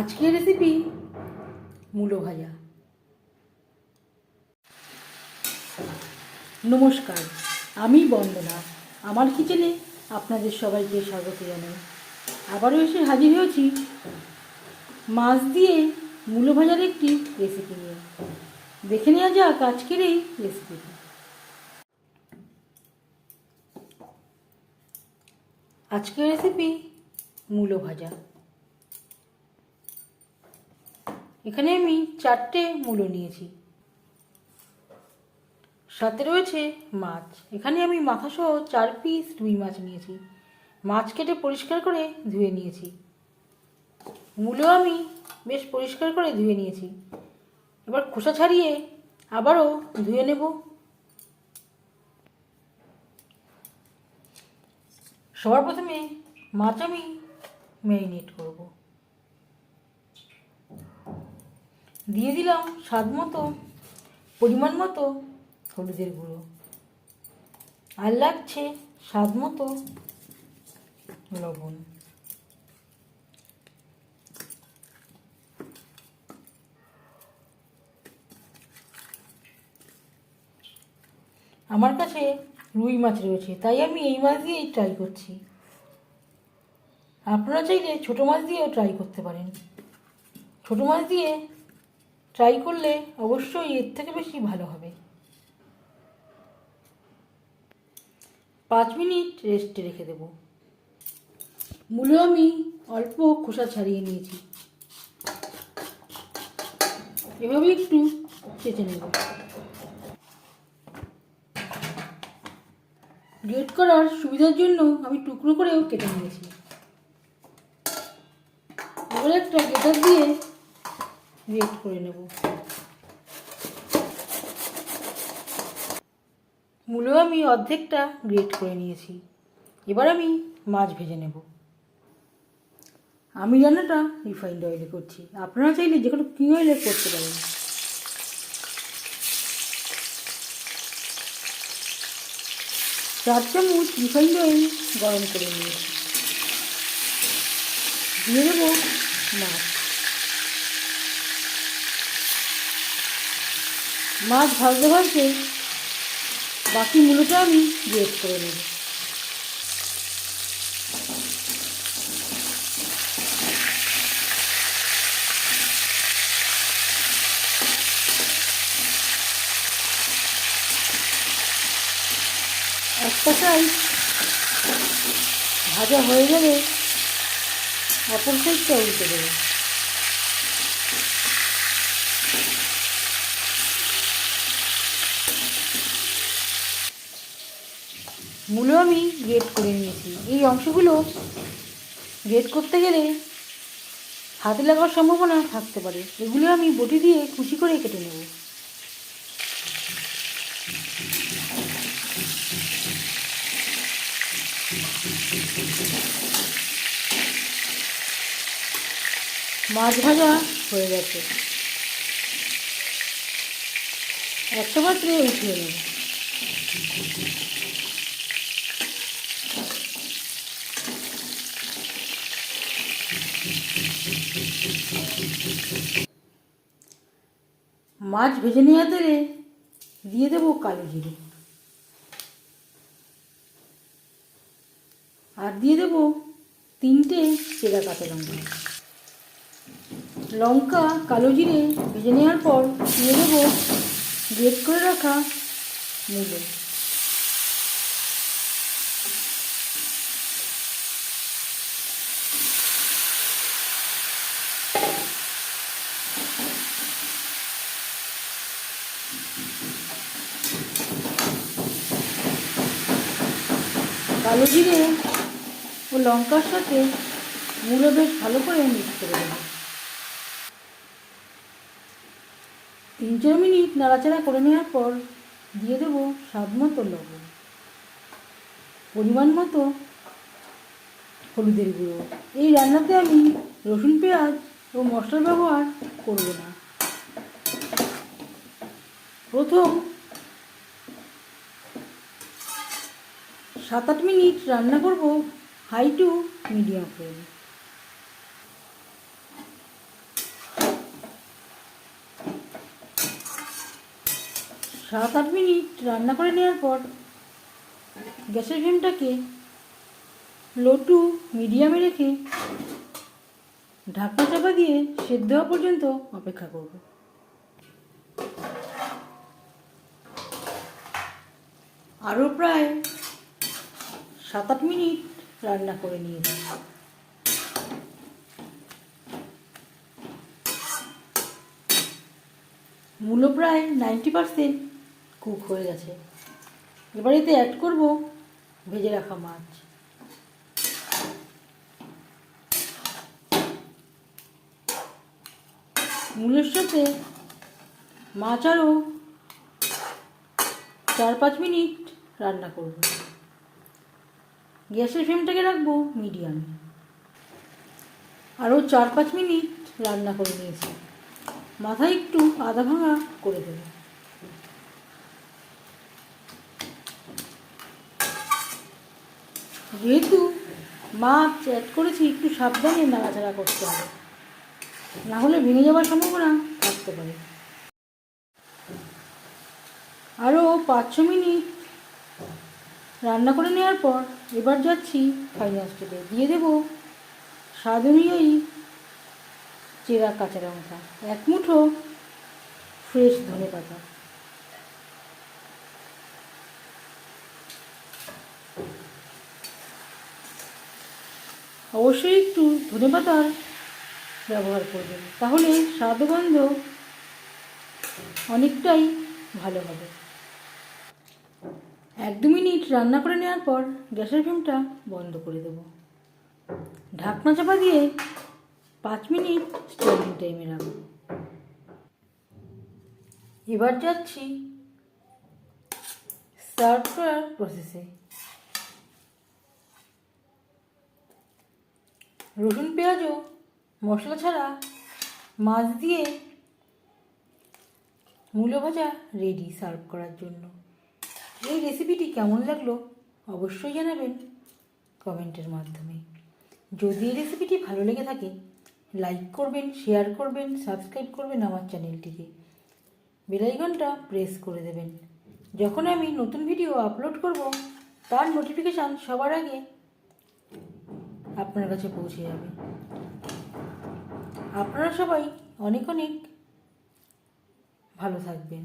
আজকের রেসিপি মূলো ভাজা। নমস্কার, আমি বন্দনা। আমার কিচেনে আপনাদের সবাইকে স্বাগত জানাই। আবারও এসে হাজির হয়েছি মাছ দিয়ে মূলো ভাজার একটি রেসিপি নিয়ে। দেখে নেওয়া যাক আজকের এই রেসিপিটি আজকের রেসিপি মূলো ভাজা। এখানে আমি চারটে মূলো নিয়েছি। সাথে রয়েছে মাছ। এখানে আমি মাথাসহ চার পিস রুই মাছ নিয়েছি। মাছ কেটে পরিষ্কার করে ধুয়ে নিয়েছি। মূলো আমি বেশ পরিষ্কার করে ধুয়ে নিয়েছি। এবার খোসা ছাড়িয়ে আবারও ধুয়ে নেব। সবার প্রথমে মাছ আমি ম্যারিনেট করব। দিয়ে দিলাম স্বাদ মতো, পরিমাণ মতো হলুদের গুঁড়ো। আর লাগছে স্বাদ মতো লবণ। আমার কাছে রুই মাছ রয়েছে, তাই আমি এই মাছ দিয়েই ট্রাই করছি। আপনারা চাইলে ছোটো মাছ দিয়েও ট্রাই করতে পারেন। ছোটো মাছ দিয়ে ট্রাই করলে অবশ্যই এর থেকে বেশি ভালো হবে। পাঁচ মিনিট রেস্টে রেখে দেব। মূলো আমি অল্প খোসা ছাড়িয়ে নিয়েছি। এভাবে একটু চেঁচে নেব। গ্রেট করার সুবিধার জন্য আমি টুকরো করেও কেটে নিয়েছি। এবার একটা গেটার দিয়ে গ্রেট করে নেব। মূলো আমি অর্ধেকটা গ্রেট করে নিয়েছি। এবার আমি মাছ ভেজে নেব। আমি রান্নাটা রিফাইন্ড অয়েলে করছি। আপনারা চাইলে যে কোনো কি অয়েলে করতে পারেন। চার চামচ রিফাইন্ড অয়েল গরম করে নিয়েছি। দিয়ে দেবো মাছ। মাছ ভাজতে ভাজতে বাকি মূলটা আমি গ্রেট করে নেব। একটা সাইড ভাজা হয়ে গেলে অপর সাইডটা উল্টে দেবো। মূলো আমি গ্রেট করে নিয়েছি। এই অংশগুলো গ্রেট করতে গেলে হাতে লাগার সম্ভাবনা থাকতে পারে। এগুলো আমি বটি দিয়ে কুচি করে কেটে নেব। মাছ ভাজা হয়ে গেছে। একটা পাত্রে উঠিয়ে নেব। মাছ ভেজে নেওয়া তেলে দিয়ে দেবো কালো জিরে। আর দিয়ে দেবো তিনটে চেরা কাঁচা লঙ্কা। লঙ্কা, কালো জিরে ভেজে নেওয়ার পর দিয়ে দেবো গ্রেট করে রাখা মূলো কালো জিরে ও লঙ্কার সাথে মূলো বেশ ভালো করে মিক্স করে দেবো। তিন চার মিনিট নাড়াচাড়া করে নেওয়ার পর দিয়ে দেবো স্বাদ মতো লবণ, পরিমাণ মতো হলুদের গুঁড়ো। এই রান্নাতে আমি রসুন পেঁয়াজ ও মশলার ব্যবহার করব না। প্রথম সাত আট মিনিট রান্না করব, হাই টু মিডিয়াম ফ্লেম। সাত আট মিনিট রান্না করে নেওয়ার পর গ্যাসের ফ্লেমটাকে লো টু মিডিয়ামে রেখে ঢাকা চাপা দিয়ে সেদ্ধ হওয়া পর্যন্ত অপেক্ষা করব। আরও প্রায় সাত আট মিনিট রান্না করে নিয়েছি। মূলো প্রায় নাইনটি পারসেন্ট কুক হয়ে গেছে। এবার এতে অ্যাড করব ভেজে রাখা মাছ। মূলের সাথে মাছ আরও চার পাঁচ মিনিট রান্না করব। গ্যাসের ফ্লেমটাকে রাখব মিডিয়ামে। আরও চার পাঁচ মিনিট রান্না করে নিয়েছি। মাথায় একটু আদা ভাঙা করে দেবো। যেহেতু মাছ অ্যাড করেছি, একটু সাবধানে নাড়াচাড়া করতে হবে। না হলে ভেঙে যাওয়ার সম্ভাবনা থাকতে পারে। আরও পাঁচ ছ মিনিট রান্না করে নেওয়ার পর এবার যাচ্ছি ফাইনাল স্টেপে দিয়ে দেবো স্বাদ অনুযায়ী চেরা কাঁচা লঙ্কা, এক মুঠো ফ্রেশ ধনে পাতা। অবশ্যই একটু ধনে পাতার ব্যবহার করবেন, তাহলে স্বাদগন্ধ অনেকটাই ভালো হবে। এক দু মিনিট রান্না করে নেওয়ার পর গ্যাসের ফ্লেমটা বন্ধ করে দেব। ঢাকনা চাপা দিয়ে পাঁচ মিনিট স্টেডিং টাইমে রাখব। এবার যাচ্ছি সার্ভ করার প্রসেসে রসুন পেঁয়াজও মশলা ছাড়া মাছ দিয়ে মূলো ভাজা রেডি সার্ভ করার জন্য। এই রেসিপিটি কেমন লাগল অবশ্যই জানাবেন কমেন্টের মাধ্যমে। যদি এই রেসিপিটি ভালো লেগে থাকে লাইক করবেন শেয়ার করবেন সাবস্ক্রাইব করবেন আমার চ্যানেলটিকে বেলাইকনটা প্রেস করে দেবেন। যখন আমি নতুন ভিডিও আপলোড করব, তার নোটিফিকেশান সবার আগে আপনার কাছে পৌঁছে যাবে। আপনারা সবাই অনেক অনেক ভালো থাকবেন।